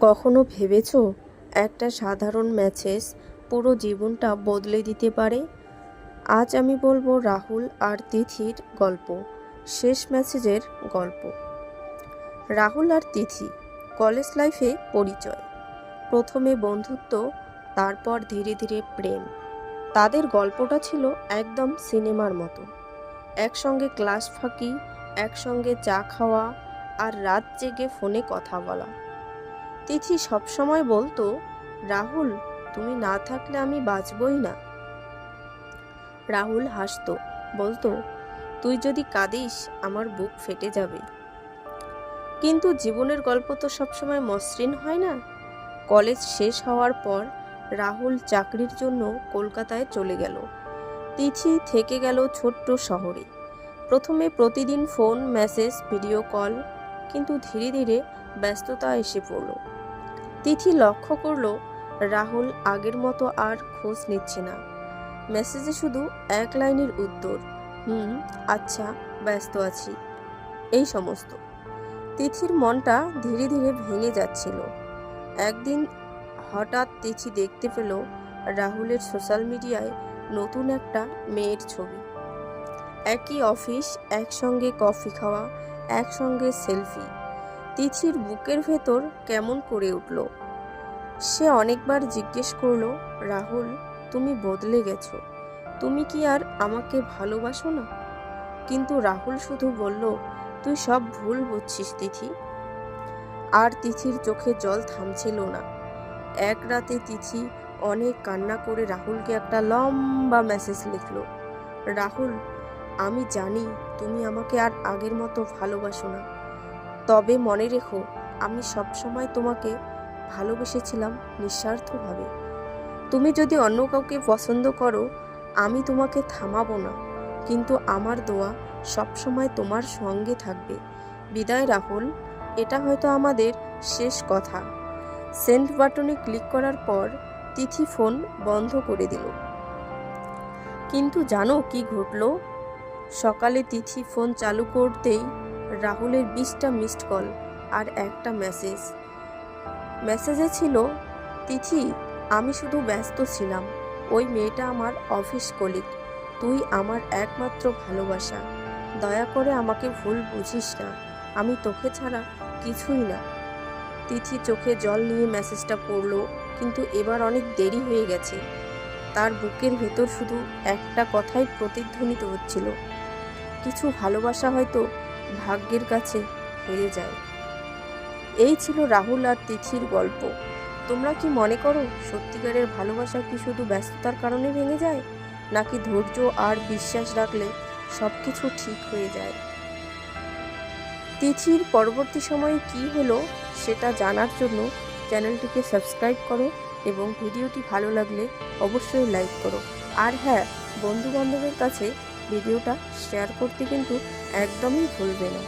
কখনো ভেবেছ একটা সাধারণ ম্যাচেস পুরো জীবনটা বদলে দিতে পারে? আজ আমি বলব রাহুল আর তিথির গল্প, শেষ ম্যাসেজের গল্প। রাহুল আর তিথি, কলেজ লাইফে পরিচয়। প্রথমে বন্ধুত্ব, তারপর ধীরে ধীরে প্রেম। তাদের গল্পটা ছিল একদম সিনেমার মতো। একসঙ্গে ক্লাস ফাঁকি, একসঙ্গে চা খাওয়া আর রাত জেগে ফোনে কথা বলা। তিথি সবসময় বলতো, রাহুল, তুমি না থাকলে আমি বাঁচবই না। রাহুল হাসতো, বলতো, তুই যদি কাঁদিস, আমার বুক ফেটে যাবে। কিন্তু জীবনের গল্প তো সবসময় মসৃণ, হয় না? কলেজ শেষ হওয়ার পর রাহুল চাকরির জন্য কলকাতায় চলে গেল। তিথি থেকে গেল ছোট্ট শহরে। প্রথমে প্রতিদিন ফোন, মেসেজ, ভিডিও কল কিন্তু ধীরে ধীরে ব্যস্ততা এসে পড়ল। তিথি লক্ষ্য করল, রাহুল আগের মতো আর খোঁজ নিচ্ছে না। মেসেজে শুধু এক লাইনের উত্তর, হুম আচ্ছা ব্যস্ত আছি। এই সমস্ত। তিথির মনটা ধীরে ধীরে ভেঙে যাচ্ছিল। একদিন হঠাৎ তিথি দেখতে পেল রাহুলের সোশ্যাল মিডিয়ায় নতুন একটা মেয়ের ছবি। একই অফিস, একসঙ্গে কফি খাওয়া একসঙ্গে সেলফি। তিথির বুকের ভেতর কেমন করে উঠল। সে অনেকবার জিজ্ঞেস করল, রাহুল, তুমি বদলে গেছো। তুমি কি আর আমাকে ভালোবাসো না? কিন্তু রাহুল শুধু বলল, তুই সব ভুল বুঝছিস, তিথি। আর তিথির চোখে জল থামছিল না। এক রাতে তিথি অনেক কান্না করে রাহুলকে একটা লম্বা মেসেজ লিখল। রাহুল আমি জানি তুমি আমাকে আর আগের মতো ভালোবাসো না। তবে মনে রেখো, আমি সবসময় তোমাকে ভালোবেসেছিলাম নিঃস্বার্থভাবে। তুমি যদি অন্য কাউকে পছন্দ করো, আমি তোমাকে থামাবো না। কিন্তু আমার দোয়া সবসময় তোমার সঙ্গে থাকবে। বিদায়, রাহুল। এটা হয়তো আমাদের শেষ কথা। সেন্ড বাটনে ক্লিক করার পর তিথি ফোন বন্ধ করে দিল। কিন্তু জানো কি ঘটলো? সকালে তিথি ফোন চালু করতেই রাহুলের বিশটা মিসড কল আর একটা মেসেজ মেসেজে ছিল, তিথি, আমি শুধু ব্যস্ত ছিলাম। ওই মেয়েটা আমার অফিস কলিগ তুই আমার একমাত্র ভালোবাসা। দয়া করে আমাকে ভুল বুঝিস না। আমি তোকে ছাড়া কিছুই না। তিথি চোখে জল নিয়ে মেসেজটা পড়ল, কিন্তু এবার অনেক দেরি হয়ে গেছে। তার বুকের ভেতর শুধু একটা কথাই প্রতিধ্বনিত হচ্ছিল। কিছু ভালোবাসা হয়তো ভাগ্যের কাছে হেরে যায়। এই ছিল রাহুল আর তিথির গল্প। তোমরা কি মনে করো সত্যিকারের ভালোবাসা কি শুধু ব্যস্ততার কারণে ভেঙে যায়, নাকি ধৈর্য আর বিশ্বাস রাখলে সব কিছু ঠিক হয়ে যায়? তিথির পরবর্তী সময়ে কি হলো সেটা জানার জন্য চ্যানেলটিকে সাবস্ক্রাইব করো এবং ভিডিওটি ভালো লাগলে অবশ্যই লাইক করো। আর হ্যাঁ বন্ধু বান্ধবের কাছে ভিডিওটা শেয়ার করতে কিন্তু একদমই ভুলবে না।